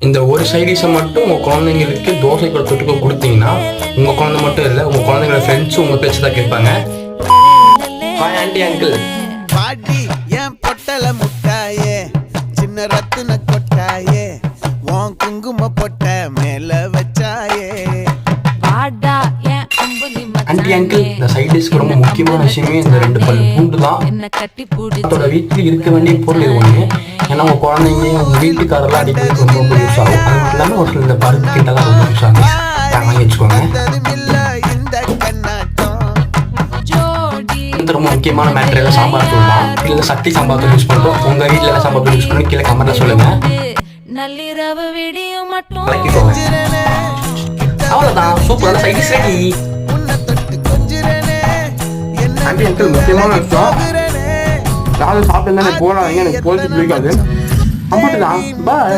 இந்த ஒரு சைடிஷை மட்டும் உங்கள் குழந்தைங்களுக்கு தோசை கூட தொட்டுக்க கொடுத்தீங்கன்னா உங்கள் குழந்தை மட்டும் இல்லை உங்கள் குழந்தைங்களோட ஃப்ரெண்ட்ஸும் உங்கள் பேச்சு தான் கேட்பாங்க. ஹாய் ஆண்டி அங்கிள் பாட்டி என் பொட்டல முட்டாயே சின்ன ரத்தின கொட்டாயே உன் குங்கும பொட்ட மச்சானே. அங்கிள் இந்த சைட் டிஷ்க்கு ரொம்ப முக்கியமான விஷயமே இந்த ரெண்டு பல் பூண்டு தான். அதோட வீட்டில் இருக்க வேண்டிய பொருள் இது ஒன்று ஏன்னா உங்கள் குழந்தைங்க உங்கள் வீட்டுக்காரெல்லாம் அடிக்கடி ரொம்ப ரொம்ப யூஸ் ஆகும். அது மட்டும் இல்லாமல் ஒரு சில இந்த பருப்பு கிட்டலாம் ரொம்ப யூஸ் ஆகும். வாங்கி வச்சுக்கோங்க ரொம்ப முக்கியமான மேட்டர் சாம்பார் தூள் தான் இல்லை சக்தி சாம்பார் தூள் யூஸ் பண்ணுறோம் உங்கள் வீட்டில் எல்லாம் சாம்பார் தூள் யூஸ் பண்ணி கீழே கமெண்ட்டில் சொல்லுங்கள் நள்ளிரவு விடியும் மட்டும். அவ்வளோதான் சூப்பரான side dish ready aunty uncle முக்கியமான விஷயம். யாரும் சாப்பிட்டு போடாதீங்க எனக்கு போலீஸ் பிடிக்காது. அம்மாட்டு பாய்